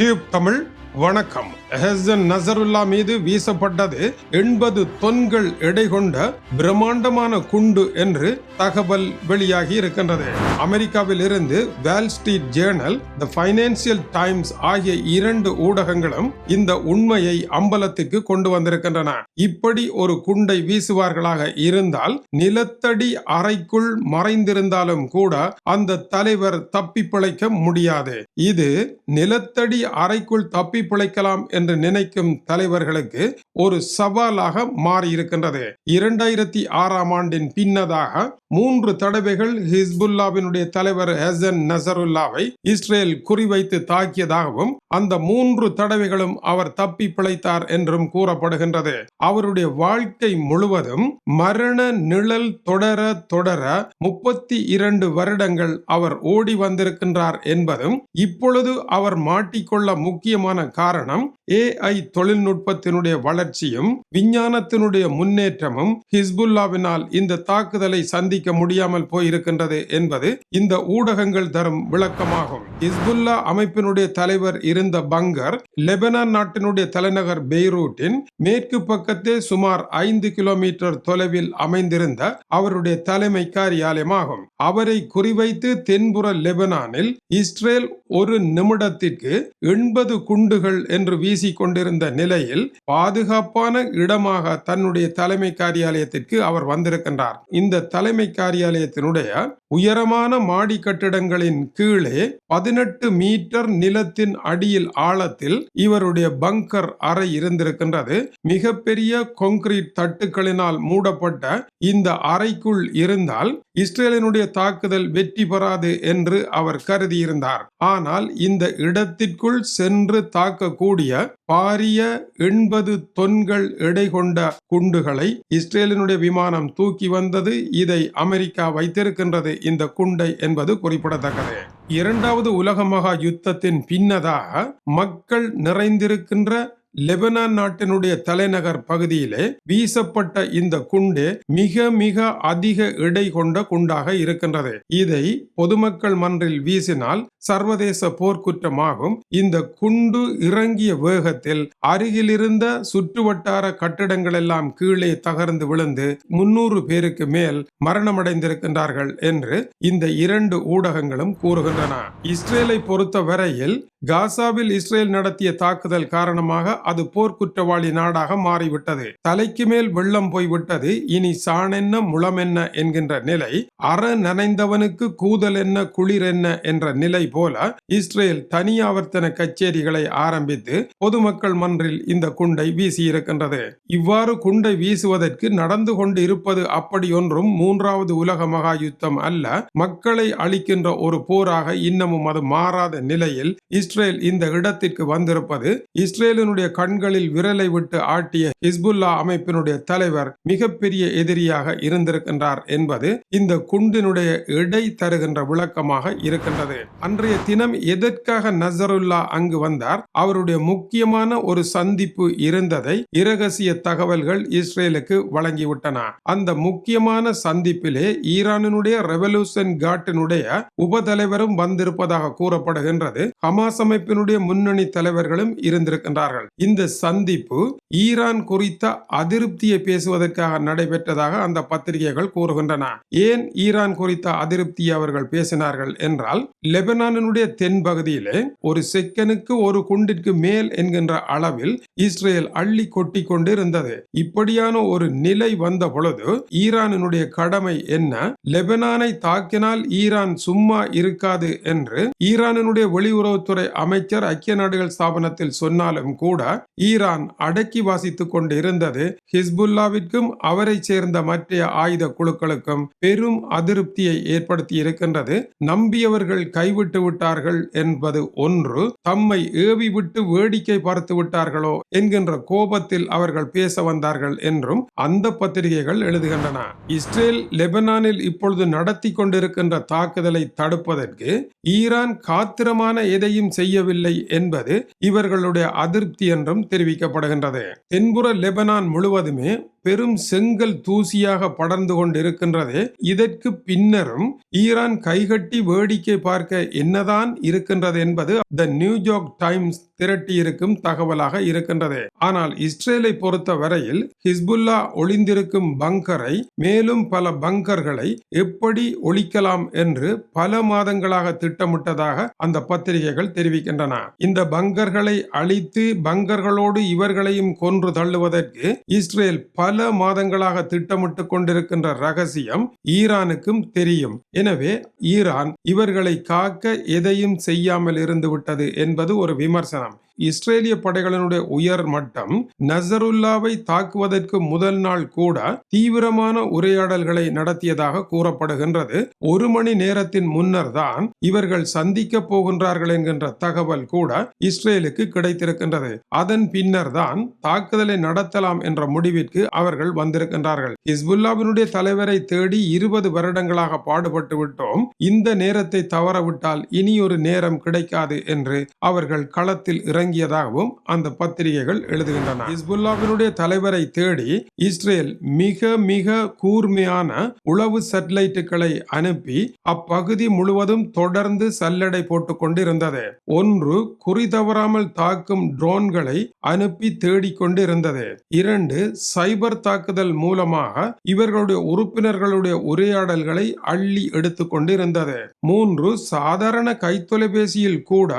Tube Tamil வணக்கம். Hesson Nasrallah மீது வீசப்பட்டது எண்பது தொன்கள் எடை கொண்ட பிரம்மாண்டமான குண்டு என்று தகவல் வெளியாகி இருக்கின்றது. அமெரிக்காவில் இருந்து Wall Street Journal the Financial Times ஆகிய இரண்டு ஊடகங்களும் இந்த உண்மையை அம்பலத்துக்கு கொண்டு வந்திருக்கின்றன. இப்படி ஒரு குண்டை வீசுவார்களாக இருந்தால் நிலத்தடி அறைக்குள் மறைந்திருந்தாலும் கூட அந்த தலைவர் தப்பி பிழைக்க முடியாது. இது நிலத்தடி அறைக்குள் தப்பி பிழைக்கலாம் என்று நினைக்கும் தலைவர்களுக்கு ஒரு சவாலாக மாறியிருக்கின்றது. இரண்டாயிரத்தி ஆறாம் ஆண்டின் பின்னதாக மூன்று தடவைகள் ஹிஸ்புல்லாவினுடைய தலைவர் ஹசன் நசருல்லாவை இஸ்ரேல் குறிவைத்து தாக்கியதாகவும் அந்த மூன்று தடவைகளும் அவர் தப்பி பிழைத்தார் என்றும் கூறப்படுகின்றது. அவருடைய வாழ்க்கை முழுவதும் மரண நிழல் தொடர தொடர முப்பத்தி இரண்டு வருடங்கள் அவர் ஓடி வந்திருக்கின்றார் என்பதும் இப்பொழுது அவர் மாட்டிக்கொள்ள முக்கியமான காரணம் ஏஐ தொழில்நுட்பத்தினுடைய வளர்ச்சியும் விஞ்ஞானத்தினுடைய முன்னேற்றமும் ஹிஸ்புல்லாவினால் இந்த தாக்குதலை சந்திக்க முடியாமல் போயிருக்கின்றது என்பது இந்த ஊடகங்கள் தரும் விளக்கமாகும். ஹிஸ்புல்லா அமைப்பினுடைய தலைவர் இருந்த பங்கர் லெபனான் நாட்டினுடைய தலைநகர் பெய்ரூட்டின் மேற்கு பக்கத்தே சுமார் ஐந்து கிலோமீட்டர் தொலைவில் அமைந்திருந்த அவருடைய தலைமை காரியாலயமாகும். அவரை குறிவைத்து தென்புற லெபனானில் இஸ்ரேல் ஒரு நிமிடத்திற்கு எண்பது குண்டு குண்டுகள் என்று வீசிக்கொண்டிருந்த நிலையில் பாதுகாப்பான இடமாக தன்னுடைய தலைமை காரியாலயத்திற்கு அவர் வந்திருக்கின்றார். இந்த தலைமை காரியாலயத்தினுடைய உயரமான மாடி கட்டிடங்களின் கீழே பதினெட்டு மீட்டர் நிலத்தின் அடியில் ஆழத்தில் இவருடைய பங்கர் அறை இருந்திருக்கின்றது. மிகப்பெரிய கொங்கிரீட் தட்டுக்களினால் மூடப்பட்ட இந்த அறைக்குள் இருந்தால் இஸ்ரேலினுடைய தாக்குதல் வெற்றி பெறாது என்று அவர் கருதியிருந்தார். ஆனால் இந்த இடத்திற்குள் சென்று தாக்கக்கூடிய பாரிய எண்பது தொன்கள் எடை கொண்ட குண்டுகளை இஸ்ரேலினுடைய விமானம் தூக்கி வந்தது. இதை அமெரிக்கா வைத்திருக்கின்றது இந்த குண்டை என்பது குறிப்பிடத்தக்கது. இரண்டாவது உலக மகா யுத்தத்தின் பின்னதாக மக்கள் நிறைந்திருக்கின்ற லெபனான் நாட்டினுடைய தலைநகர் பகுதியிலே வீசப்பட்ட இந்த குண்டு மிக மிக அதிக எடை கொண்ட குண்டாக இருக்கின்றது. இதை பொதுமக்கள் மன்றில் வீசினால் சர்வதேச போர்க்குற்றமாகும். இந்த குண்டு இறங்கிய வேகத்தில் அருகிலிருந்த சுற்றுவட்டார கட்டிடங்கள் எல்லாம் கீழே தகர்ந்து விழுந்து முன்னூறு பேருக்கு மேல் மரணமடைந்திருக்கின்றார்கள் என்று இந்த இரண்டு ஊடகங்களும் கூறுகின்றன. இஸ்ரேலை பொறுத்த வரையில் காசாவில் இஸ்ரேல் நடத்திய தாக்குதல் காரணமாக அது போர்க்குற்றவாளி நாடாக மாறிவிட்டது. தலைக்கு மேல் வெள்ளம் போய்விட்டது இனி சாணென்ன முளமென்ன என்கின்ற நிலை அற நனைந்தவனுக்கு கூதல் என்ன குளிர் என்ன என்ற நிலை போல இஸ்ரேல் தனியாவர்த்தன கச்சேரிகளை ஆரம்பித்து பொதுமக்கள் மன்றில் இந்த குண்டை வீசியிருக்கின்றது. இவ்வாறு குண்டை வீசுவதற்கு நடந்து கொண்டு இருப்பது அப்படி ஒன்றும் மூன்றாவது உலக மகா யுத்தம் அல்ல. மக்களை அளிக்கின்ற ஒரு போராக இன்னமும் அது மாறாத நிலையில் இஸ்ரேல் இந்த இடத்திற்கு வந்திருப்பது இஸ்ரேலினுடைய கண்களில் விரலை விட்டு ஆட்டிய ஹிஸ்புல்லா அமைப்பினுடைய தலைவர் மிகப்பெரிய எதிரியாக இருந்திருக்கின்றார் என்பது இந்த குண்டினுடைய இடை தருகின்ற விளக்கமாக இருக்கின்றது. அன்றைய தினம் எதற்காக நசருல்லா அங்கு வந்தார்? அவருடைய முக்கியமான ஒரு சந்திப்பு இருந்ததை இரகசிய தகவல்கள் இஸ்ரேலுக்கு வழங்கிவிட்டன. அந்த முக்கியமான சந்திப்பிலே ஈரானினுடைய ரெவல்யூஷன் காட்டினுடைய உபதலைவரும் வந்திருப்பதாக கூறப்படுகின்றது. ஹமாஸ் அமைப்பினுடைய முன்னணி தலைவர்களும் இருந்திருக்கின்றார்கள். இந்த சந்திப்பு ஈரான் குறித்த அதிருப்தியை பேசுவதற்காக நடைபெற்றதாக அந்த பத்திரிகைகள் கூறுகின்றன. ஏன் ஈரான் குறித்த அதிருப்தியை அவர்கள் பேசினார்கள் என்றால் லெபனானினுடைய தென்பகுதியிலே ஒரு செக்கனுக்கு ஒரு குண்டிற்கு மேல் என்கின்ற அளவில் இஸ்ரேல் அள்ளி கொட்டி கொண்டு இருந்தது இப்படியான ஒரு நிலை வந்த பொழுது ஈரானினுடைய கடமை என்ன? லெபனானை தாக்கினால் ஈரான் சும்மா இருக்காது என்று ஈரானினுடைய வெளியுறவுத்துறை அமைச்சர் ஐக்கிய நாடுகள் ஸ்தாபனத்தில் சொன்னாலும் கூட ஈரான் அடக்கி வாசித்துக் கொண்டு இருந்தது ஹிஸ்புல்லாவிற்கும் அவரை சேர்ந்த மற்ற ஆயுத குழுக்களுக்கும் பெரும் அதிருப்தியை ஏற்படுத்தி இருக்கின்றது. நம்பியவர்கள் கைவிட்டு விட்டார்கள் என்பது ஒன்று. தம்மை ஏவி விட்டு வேடிக்கை பார்த்து விட்டார்களோ என்கின்ற கோபத்தில் அவர்கள் பேச வந்தார்கள் என்றும் அந்த பத்திரிகைகள் எழுதுகின்றன. இஸ்ரேல் லெபனானில் இப்பொழுது நடத்தி கொண்டிருக்கின்ற தாக்குதலை தடுப்பதற்கு ஈரான் காத்திரமான எதையும் செய்யவில்லை என்பது இவர்களுடைய அதிருப்தி என்றும் தெரிவிக்கப்படுகின்றது. தென்புற லெபனான் முழுவதுமே பெரும் செங்கல் தூசியாக படர்ந்து கொண்டிருக்கின்றது. இதற்கு பின்னரும் ஈரான் கைகட்டி வேடிக்கை பார்க்க என்னதான் இருக்கின்றது என்பது த நியூயார்க் டைம்ஸ் திரட்டியிருக்கும் தகவலாக இருக்கின்றது. ஆனால் இஸ்ரேலை பொறுத்த வரையில் ஹிஸ்புல்லா ஒளிந்திருக்கும் பங்கரை மேலும் பல பங்கர்களை எப்படி ஒழிக்கலாம் என்று பல மாதங்களாக திட்டமிட்டதாக அந்த பத்திரிகைகள் தெரிவிக்கின்றன. இந்த பங்கர்களை அழித்து பங்கர்களோடு இவர்களையும் கொன்று தள்ளுவதற்கு இஸ்ரேல் பல பல மாதங்களாக திட்டமிட்டு கொண்டிருக்கின்ற ரகசியம் ஈரானுக்கும் தெரியும். எனவே ஈரான் இவர்களை காக்க எதையும் செய்யாமல் இருந்து விட்டது என்பது ஒரு விமர்சனம். இஸ்ரேலிய படைகளினுடைய உயர் மட்டம் நசருல்லாவை தாக்குவதற்கு முதல் நாள் கூட தீவிரமான உரையாடல்களை நடத்தியதாக கூறப்படுகின்றது. ஒரு மணி நேரத்தின் முன்னர் தான் இவர்கள் சந்திக்க போகின்றார்கள் என்கின்ற தகவல் கூட இஸ்ரேலுக்கு கிடைத்திருக்கின்றது. அதன் பின்னர் தான் தாக்குதலை நடத்தலாம் என்ற முடிவிற்கு அவர்கள் வந்திருக்கின்றார்கள். ஹிஸ்புல்லாவினுடைய தலைவரை தேடி இருபது வருடங்களாக பாடுபட்டு விட்டோம். இந்த நேரத்தை தவறவிட்டால் இனி ஒரு நேரம் கிடைக்காது என்று அவர்கள் களத்தில் இறங்கி இறங்கியதாகவும் அந்த பத்திரிகைகள் எழுதுகின்றன. ஹிஸ்புல்லாவினுடைய தலைவரை தேடி இஸ்ரேல் மிக மிக கூர்மையான உளவு சேட்டலைட்டுகளை அனுப்பி அப்பகுதி முழுவதும் தொடர்ந்து சல்லடை போட்டுக் கொண்டிருந்தது. ஒன்று குறி தவறாமல் தாக்கும் ட்ரோன்களை அனுப்பி தேடிக்கொண்டிருந்தது இரண்டு சைபர் தாக்குதல் மூலமாக இவர்களுடைய உறுப்பினர்களுடைய உரையாடல்களை அள்ளி எடுத்துக்கொண்டு இருந்தது மூன்று சாதாரண கைத்தொலைபேசியில் கூட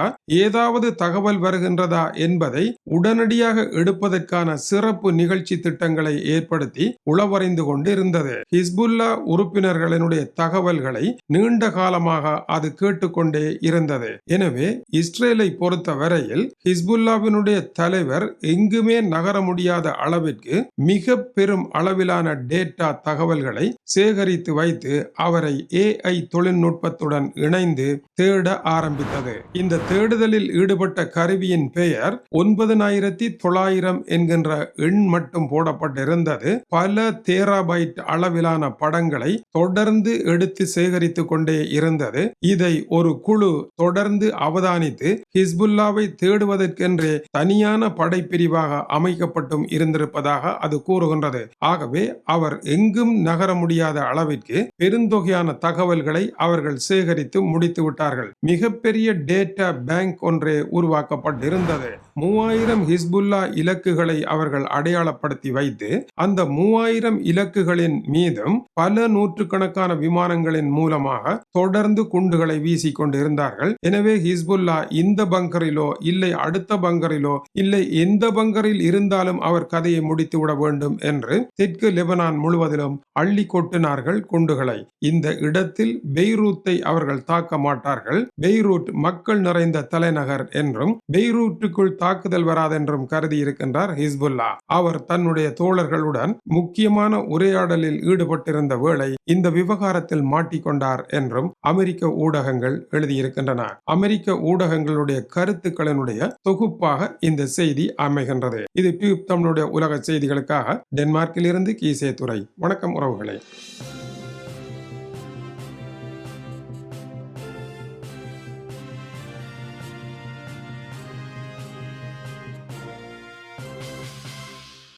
ஏதாவது தகவல் வருகின்ற சென்றதா என்பதை உடனடியாக எடுப்பதற்கான சிறப்பு நிகழ்ச்சி திட்டங்களை ஏற்படுத்தி உளவறிந்து கொண்டிருந்தது. ஹிஸ்புல்லா உறுப்பினர்களினுடைய தகவல்களை நீண்ட காலமாக அது கேட்டுக்கொண்டே இருந்தது. எனவே இஸ்ரேலை பொறுத்த வரையில் ஹிஸ்புல்லாவினுடைய தலைவர் எங்குமே நகர முடியாத அளவிற்கு மிக பெரும் அளவிலான டேட்டா தகவல்களை சேகரித்து வைத்து அவரை ஏஐ தொழில்நுட்பத்துடன் இணைந்து தேட ஆரம்பித்தது. இந்த தேடுதலில் ஈடுபட்ட கருவியின் பெயர் ஒன்பதனாயிரத்தி தொள்ளாயிரம் என்கின்ற எண் மட்டும் போடப்பட்டிருந்தது. பல தேராபைட் அளவிலான படங்களை தொடர்ந்து எடுத்து சேகரித்து கொண்டே இருந்தது. இதை ஒரு குழு தொடர்ந்து அவதானித்து ஹிஸ்புல்லாவை தேடுவதற்கென்றே தனியான படைப்பிரிவாக அமைக்கப்பட்டும் இருந்திருப்பதாக அது கூறுகின்றது. ஆகவே அவர் எங்கும் நகர முடியாத அளவிற்கு பெருந்தொகையான தகவல்களை அவர்கள் சேகரித்து முடித்து விட்டார்கள் மிகப்பெரிய டேட்டா பேங்க் ஒன்றே உருவாக்கப்பட்டு உருவாக்கப்பட்டிருந்தது மூவாயிரம் ஹிஸ்புல்லா இலக்குகளை அவர்கள் அடையாளப்படுத்தி வைத்து அந்த மூவாயிரம் இலக்குகளின் மீதும் பல நூற்றுக்கணக்கான விமானங்களின் மூலமாக தொடர்ந்து குண்டுகளை வீசி கொண்டிருந்தார்கள். எனவே ஹிஸ்புல்லா இந்த பங்கரிலோ இல்லை அடுத்த பங்கரிலோ இல்லை எந்த பங்கரில் இருந்தாலும் அவர் கதையை முடித்து விட வேண்டும் என்று தெற்கு லெபனான் முழுவதிலும் அள்ளி கொட்டினார்கள் குண்டுகளை. இந்த இடத்தில் பெய்ரூத்தை அவர்கள் தாக்க மாட்டார்கள். பெய்ரூட் மக்கள் நிறைந்த தலைநகர் என்றும் பெய்ரூட்டுக்குள் தாக்குதல் வராதென்றும் கருதி இருக்கின்றார் ஹிஸ்புல்லா. அவர் தன்னுடைய தோழர்களுடன் முக்கியமான உரையாடலில் ஈடுபட்டிருந்த வேளை இந்த விவகாரத்தில் மாட்டிக்கொண்டார் என்றும் அமெரிக்க ஊடகங்கள் எழுதியிருக்கின்றன. அமெரிக்க ஊடகங்களுடைய கருத்துக்களினுடைய தொகுப்பாக இந்த செய்தி அமைகின்றது. இது டியூப் தமிழுடைய உலக செய்திகளுக்காக டென்மார்க்கில் இருந்து கீசே துறை வணக்கம் உறவுகளை.